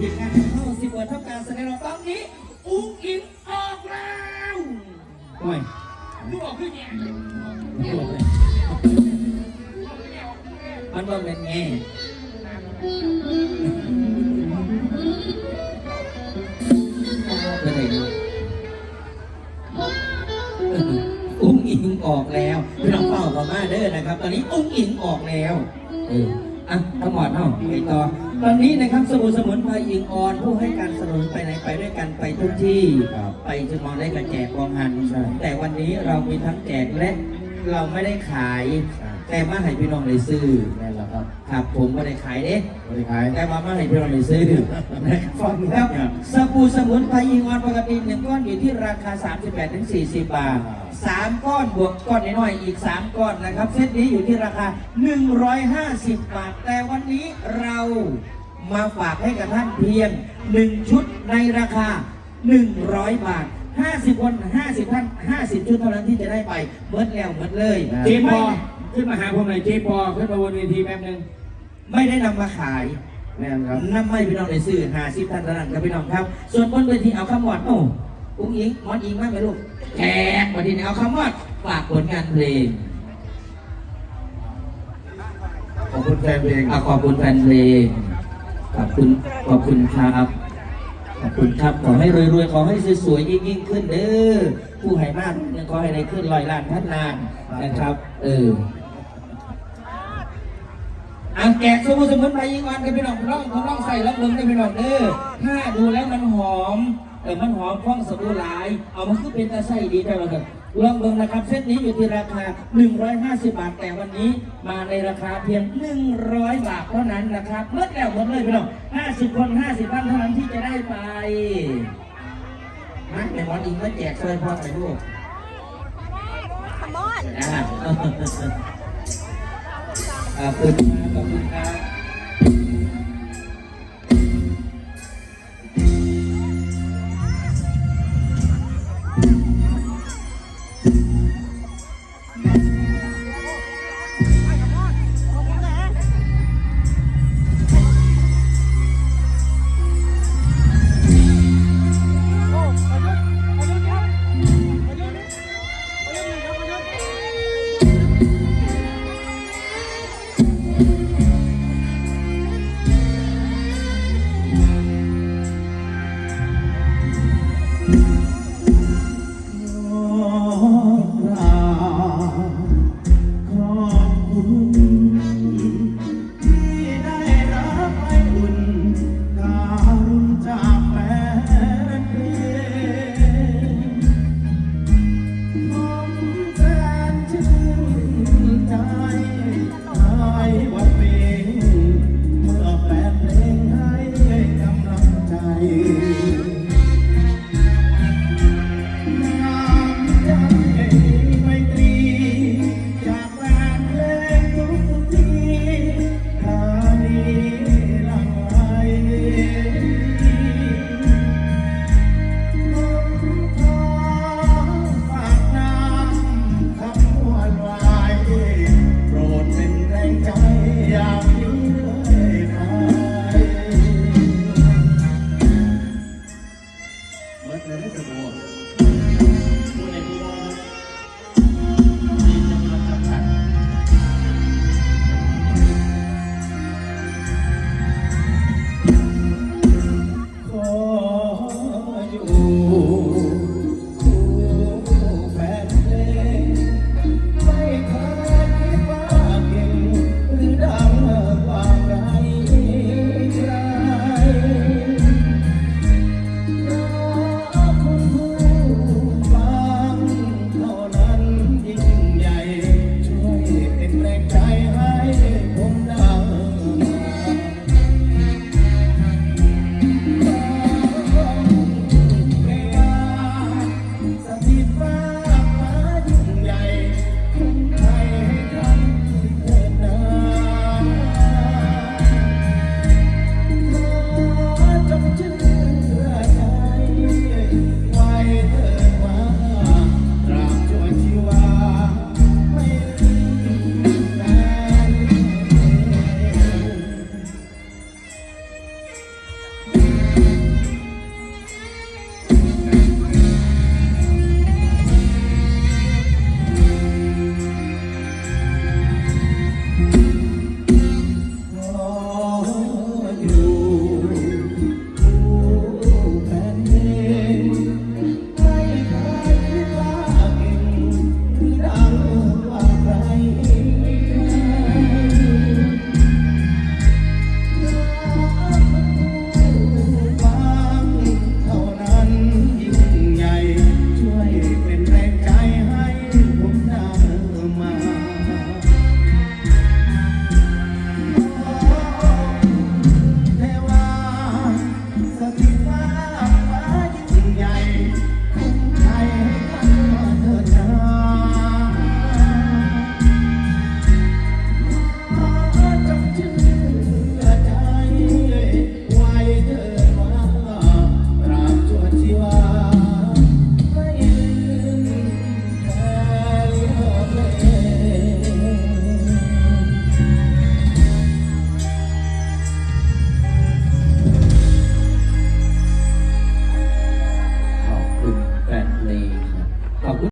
มีการเข้าสิบวันทำการแสดงรตอนนี้ อุ้งอิงออกแล้วโอ้ยดูออกขึ้นเนี่ยมันว่าเป็นไงไอุ้งอิงออกแล้วพี่น้องเป่ากับมาเด้อนะครับ ตอนนี้อุ้งอิงออกแล้ว เอออะทั้งหมดเนาะไปต่อ ตอนนี้นะครับสมุนสมุนไพรอิงออนผู้ให้การสนับสนุนไปไหนไปด้วยกันไปทุกที่ไปจะมองได้กันแจกกองหันแต่วันนี้เรามีทั้งแจกและเราไม่ได้ขายแต่มาให้พี่น้องเลยซื้อแม่นแล้ว ครับ ครับผมไม่ได้ขายเด้บริขายแต่ว่ามาให้พี่น้องเลยซื้อนะครับฟังครับสบู่สมุนไพรอิงออนปกติหนึ่งก้อนอยู่ที่ราคา 38ถึง40 บาทสามก้อนบวกก้อนน้อยๆอีก 3 ก้อนนะครับ เซตนี้อยู่ที่ราคา 150 บาท แต่วันนี้เรามาฝากให้กับท่านเพียง 1 ชุดในราคา 100 บาท 50 คน50ท่าน50 ชุดเท่านั้นที่จะได้ไปเมิดแล้วเมิดเลยเจ๊ปอขึ้นมาหาผมหน่อยเจ๊ปอขึ้นมาบนเวทีแป๊บนึงไม่ได้นำมาขายแม่นครับน้ำไม่พี่น้องในซื้อหาสิบท่านเท่านั้นครับพี่น้องครับ ส่วนบนเวทีเอาคำวอดโอ้อุ้งอิงมอดอิงมากไหมลูกแขกวันนี้เอาคำวอดฝากผลงานเพลงขอบคุณแฟนเพลงเอาขอบคุณแฟนเพลงขอบคุณขอบคุณครับ ขอบคุณครับ ขอให้รวยๆ ขอให้สวยๆ ยิ่งๆ ขึ้นเด้อ ผู้ให้มากยังขอให้ได้ขึ้นลอยล้านพันล้านนะครับ เอออังแกะสมุนสมุนไพรยิงวันกันพี่น้องร่องผมร่องใส่รับลมได้พี่น้องเด้อ ถ้าดูแล้วมันหอม เออมันหอมคล่องสบู่หลาย เอามาคือเป็นตาไส้ดีได้ไหมครับ ลองเบิ่งนะครับเซตนี้อยู่ที่ราคา 150 บาท แต่วันนี้มาในราคาเพียง 100 บาทเท่านั้นนะครับเมื่อแล้วหมดเลยพี่น้อง50 คน 50ท่านเท่านั้นที่จะได้ไปนะในวันอีกก็แจกซอยพ่อไปลูก Come on. อ่าขอบคุณครับขอบคุณครับ เ